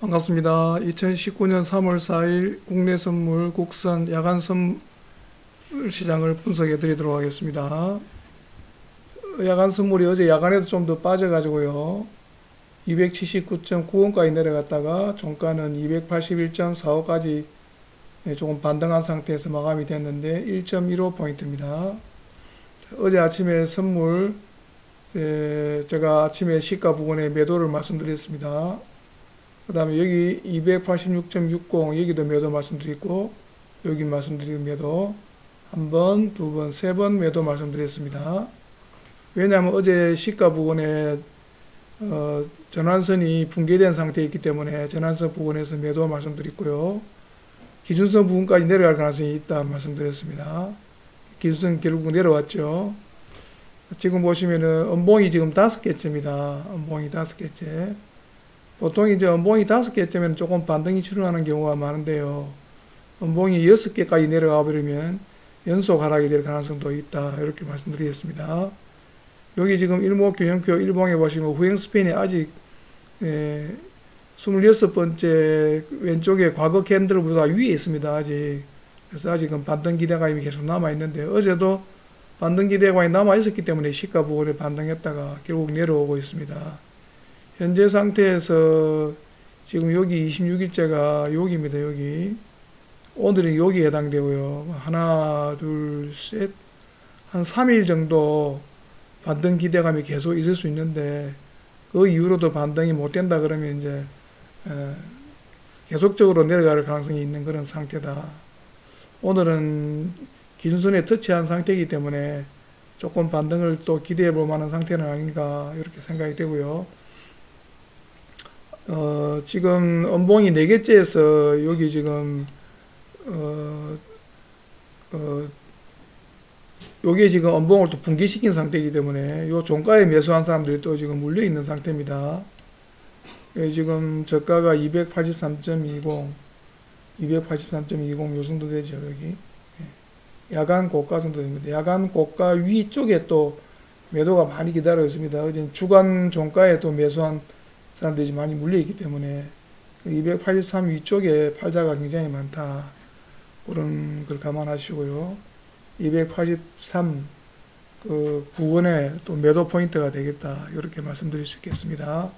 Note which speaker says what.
Speaker 1: 반갑습니다. 2019년 3월 4일 국내 선물 국산 야간 선물 시장을 분석해 드리도록 하겠습니다. 야간 선물이 어제 야간에도 좀 더 빠져가지고요. 279.9원까지 내려갔다가 종가는 281.45까지 조금 반등한 상태에서 마감이 됐는데 1.15포인트입니다. 어제 아침에 선물 제가 아침에 시가 부근에 매도를 말씀드렸습니다. 그 다음에 여기 286.60 여기도 매도 말씀드렸고 여기 말씀드린 매도 한 번, 두 번, 세 번 매도 말씀드렸습니다. 왜냐하면 어제 시가 부근에 어, 전환선이 붕괴된 상태에 있기 때문에 전환선 부근에서 매도 말씀드렸고요. 기준선 부분까지 내려갈 가능성이 있다 말씀드렸습니다. 기준선 결국 내려왔죠. 지금 보시면은 음봉이 지금 다섯 개째입니다. 음봉이 다섯 개째. 보통 이제 음봉이 다섯 개째면 조금 반등이 출현하는 경우가 많은데요. 음봉이 여섯 개까지 내려가 버리면 연속 하락이 될 가능성도 있다. 이렇게 말씀드리겠습니다. 여기 지금 일목균형표 일봉에 보시면 후행 스팬이 아직 에, 26번째 왼쪽에 과거 캔들보다 위에 있습니다. 아직. 그래서 아직은 반등 기대감이 계속 남아 있는데 어제도 반등 기대감이 남아 있었기 때문에 시가 부분에 반등했다가 결국 내려오고 있습니다. 현재 상태에서 지금 여기 26일째가 여기입니다. 여기. 오늘은 여기에 해당되고요. 하나, 둘, 셋. 한 3일 정도 반등 기대감이 계속 있을 수 있는데 그 이후로도 반등이 못 된다 그러면 이제 계속적으로 내려갈 가능성이 있는 그런 상태다. 오늘은 기준선에 터치한 상태이기 때문에 조금 반등을 또 기대해 볼 만한 상태는 아닌가 이렇게 생각이 되고요. 어, 지금 음봉이 4개째에서 여기 지금 어, 어, 요게 지금 음봉을 또 붕괴시킨 상태이기 때문에 요 종가에 매수한 사람들이 또 지금 물려 있는 상태입니다. 지금 저가가 283.20, 283.20 요 정도 되죠, 여기. 야간 고가 정도 됩니다. 야간 고가 위쪽에 또 매도가 많이 기다려 있습니다. 어제 주간 종가에 또 매수한 사람들이 많이 물려있기 때문에 283그 위쪽에 팔자가 굉장히 많다. 그런 걸 감안하시고요. 283 그 부근에 또 매도 포인트가 되겠다. 이렇게 말씀드릴 수 있겠습니다.